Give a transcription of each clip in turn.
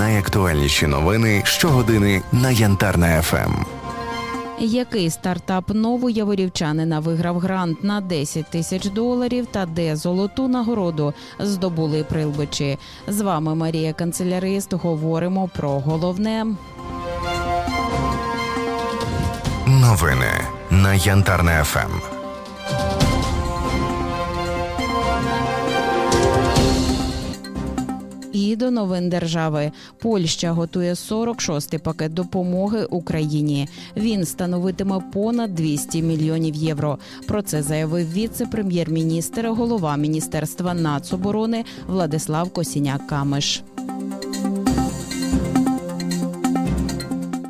Найактуальніші новини щогодини на Янтарна ФМ. Який стартап новояворівчанина виграв грант на 10 тисяч доларів та де золоту нагороду здобули прилбичі? З вами Марія Канцелярист. Говоримо про головне. Новини на Янтарна ФМ. І до новин держави Польща готує 46-й пакет допомоги Україні. Він становитиме понад 200 мільйонів євро. Про це заявив віце-прем'єр-міністр, голова міністерства нацоборони Владислав Косіняк Камиш.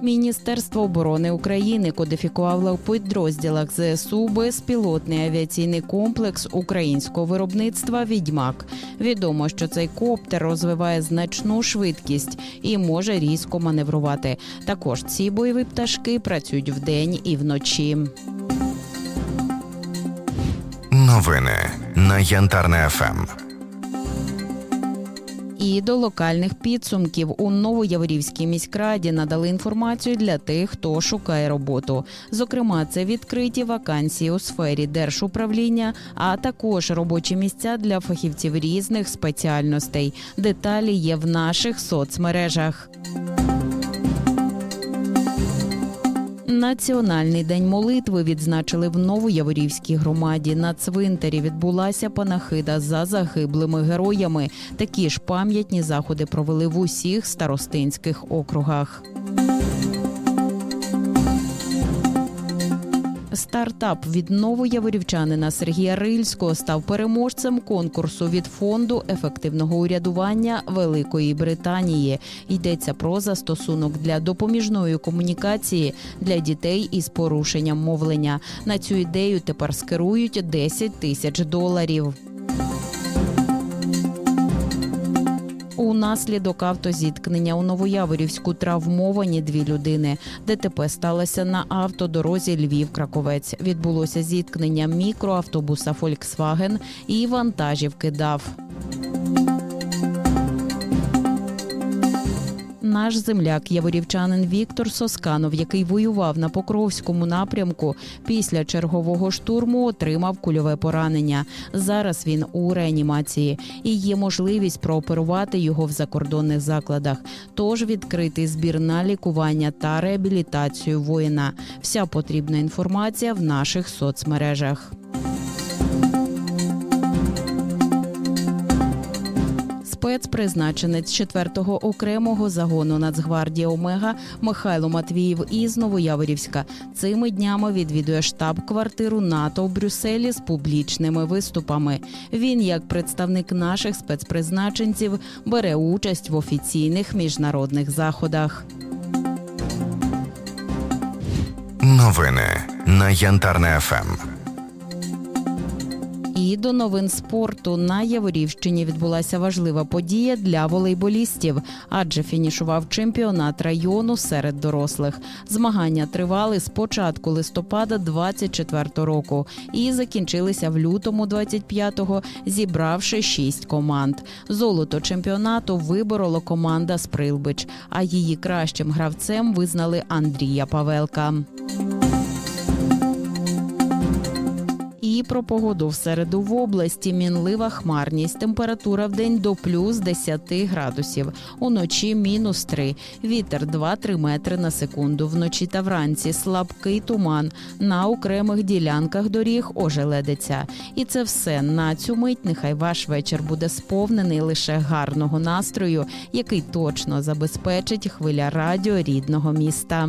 Міністерство оборони України кодифікувало у підрозділах ЗСУ безпілотний авіаційний комплекс українського виробництва Відьмак. Відомо, що цей коптер розвиває значну швидкість і може різко маневрувати. Також ці бойові пташки працюють вдень і вночі. Новини на Янтарна ФМ. І до локальних підсумків у Новояворівській міськраді надали інформацію для тих, хто шукає роботу. Зокрема, це відкриті вакансії у сфері держуправління, а також робочі місця для фахівців різних спеціальностей. Деталі є в наших соцмережах. Національний день молитви відзначили в Новояворівській громаді. На цвинтарі відбулася панахида за загиблими героями. Такі ж пам'ятні заходи провели в усіх старостинських округах. Стартап від новояворівчанина Сергія Рильського став переможцем конкурсу від фонду ефективного урядування Великої Британії. Йдеться про застосунок для допоміжної комунікації для дітей із порушенням мовлення. На цю ідею тепер скерують 10 тисяч доларів. Унаслідок автозіткнення у Новояворівську травмовані дві людини. ДТП сталося на автодорозі Львів-Краковець. Відбулося зіткнення мікроавтобуса Volkswagen і вантажівки ДАВ. Наш земляк яворівчанин Віктор Сосканов, який воював на Покровському напрямку, після чергового штурму отримав кульове поранення. Зараз він у реанімації і є можливість прооперувати його в закордонних закладах. Тож відкритий збір на лікування та реабілітацію воїна. Вся потрібна інформація в наших соцмережах. Спецпризначенець 4-го окремого загону Нацгвардії Омега Михайло Матвіїв із Новояворівська цими днями відвідує штаб-квартиру НАТО в Брюсселі з публічними виступами. Він, як представник наших спецпризначенців, бере участь в офіційних міжнародних заходах. Новини на Янтарна ФМ. І до новин спорту на Яворівщині відбулася важлива подія для волейболістів, адже фінішував чемпіонат району серед дорослих. Змагання тривали з початку листопада 24 року і закінчилися в лютому 25-го, зібравши шість команд. Золото чемпіонату виборола команда з Прилбич, а її кращим гравцем визнали Андрія Павелка. Про погоду в середу в області мінлива хмарність. Температура в день до плюс 10 градусів. Уночі мінус 3. Вітер 2-3 метри на секунду. Вночі та вранці слабкий туман. На окремих ділянках доріг ожеледиться. І це все на цю мить. Нехай ваш вечір буде сповнений лише гарного настрою, який точно забезпечить хвиля радіо рідного міста.